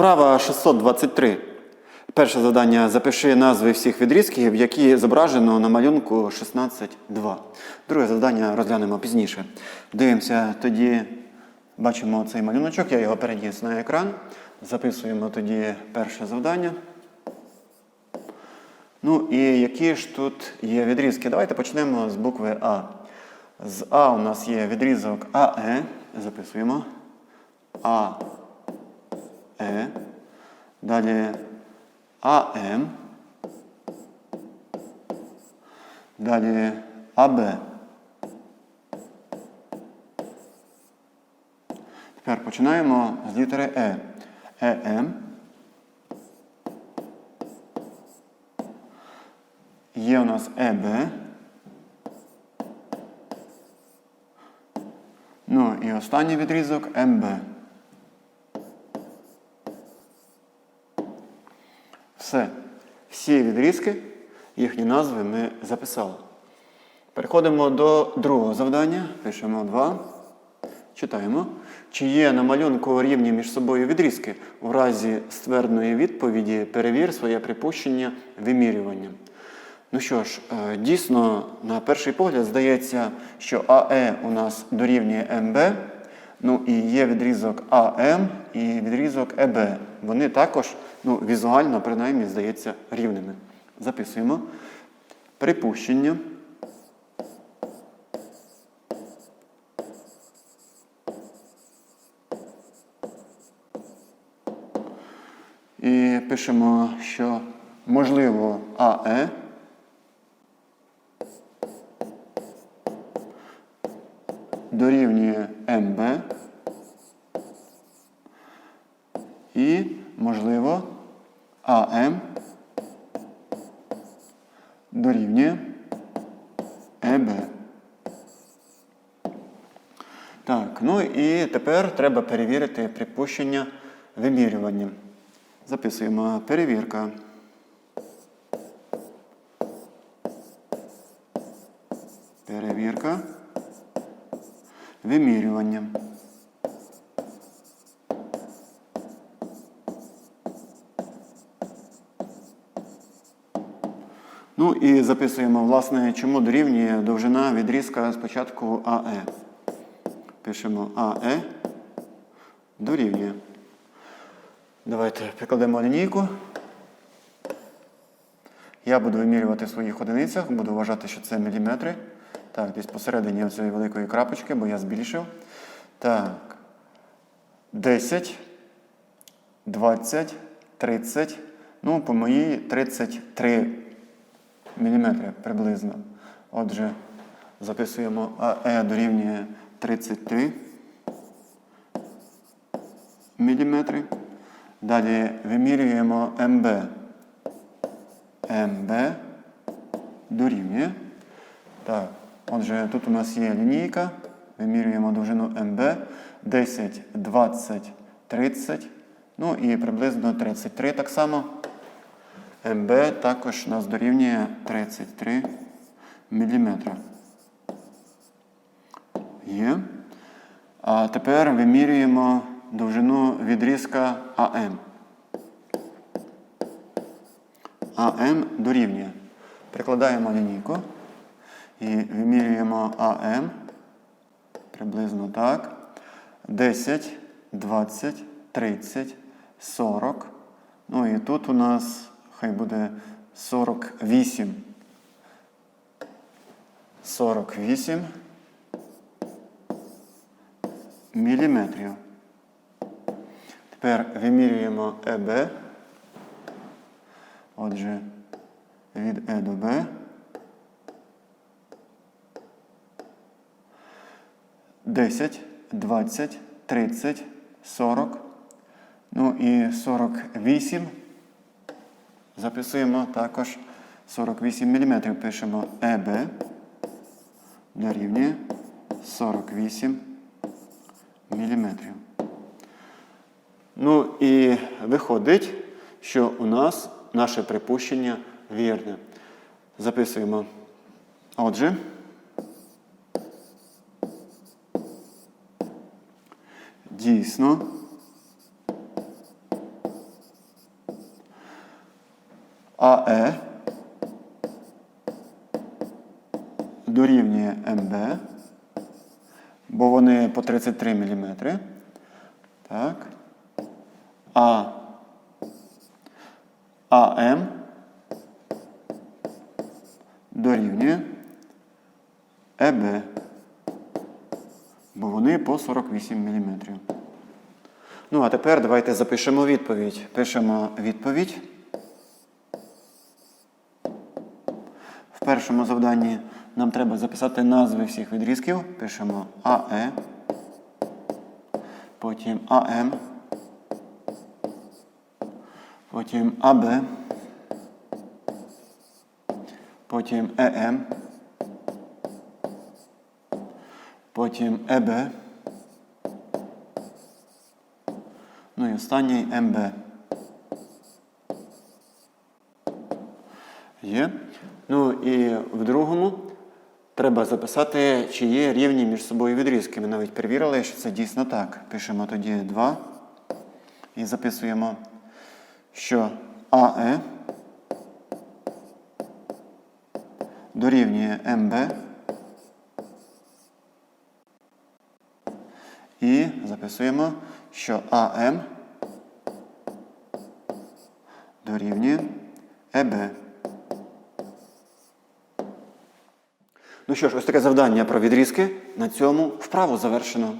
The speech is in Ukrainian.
Вправа 623. Перше завдання запиши назви всіх відрізків, які зображено на малюнку 16.2. Друге завдання розглянемо пізніше. Дивимося тоді, бачимо цей малюночок, я його переніс на екран. Записуємо тоді перше завдання. Ну і які ж тут є відрізки? Давайте почнемо з букви А. З А у нас є відрізок АЕ. Записуємо. А. Е. Далі АМ. Далі АБ. Тепер починаємо з літери Е. ЕМ. Є у нас ЕБ. Ну і останній відрізок МБ. Все. Всі відрізки, їхні назви ми записали. Переходимо до другого завдання. Пишемо 2. Читаємо. Чи є на малюнку рівні між собою відрізки? У разі ствердної відповіді перевір своє припущення вимірюванням. Ну що ж, е, дійсно, на перший погляд здається, що АЕ у нас дорівнює МБ. Ну і є відрізок АМ і відрізок ЕБ. Вони також ну, візуально, принаймні, здається, рівними. Записуємо. Припущення. І пишемо, що можливо АЕ. дорівнює МБ і, можливо, АМ дорівнює ЕБ. Так, ну і тепер треба перевірити припущення вимірювання. Записуємо перевірка. Перевірка вимірювання. І записуємо, власне, чому дорівнює довжина відрізка спочатку АЕ. Пишемо АЕ дорівнює. Давайте прикладемо лінійку. Я буду вимірювати в своїх одиницях, буду вважати, що це міліметри. Так, десь посередині цієї великої крапочки, бо я збільшив. Так. 10, 20, 30. Ну, по моїй 33 мм приблизно. Отже, записуємо АЕ дорівнює 33 мм. Далі вимірюємо МБ. МБ дорівнює. Так. Отже, тут у нас є лінійка, вимірюємо довжину МБ 10, 20, 30, ну і приблизно 33 так само. МБ також нас дорівнює 33 мм. Є. А тепер вимірюємо довжину відрізка АМ. АМ дорівнює. Прикладаємо лінійку. І вимірюємо АМ приблизно так. 10, 20, 30, 40. Ну і тут у нас хай буде 48. 48 міліметрів. Тепер вимірюємо ЕБ. Отже, від Е до Б. 10, 20, 30, 40. Ну і 48. Записуємо також 48 мм. Пишемо ЕБ дорівнює 48 мм. Ну і виходить, що у нас наше припущення вірне. Записуємо. Отже. Дійсно. АЕ дорівнює МБ, бо вони по 33 мм. Так. А АМ дорівнює ЕБ, бо вони по 48 мм. Ну, а тепер давайте запишемо відповідь. Пишемо відповідь. В першому завданні нам треба записати назви всіх відрізків. Пишемо АЕ, потім АМ, потім АБ, потім ЕМ, потім ЕБ, ну і останній МБ. Є. Ну і в другому треба записати, чи є рівні між собою відрізки. Ми навіть перевірили, що це дійсно так. Пишемо тоді 2 і записуємо, що АЕ дорівнює МБ і записуємо, що АМ дорівнює ЕБ. Ну що ж, ось таке завдання про відрізки. На цьому вправу завершено.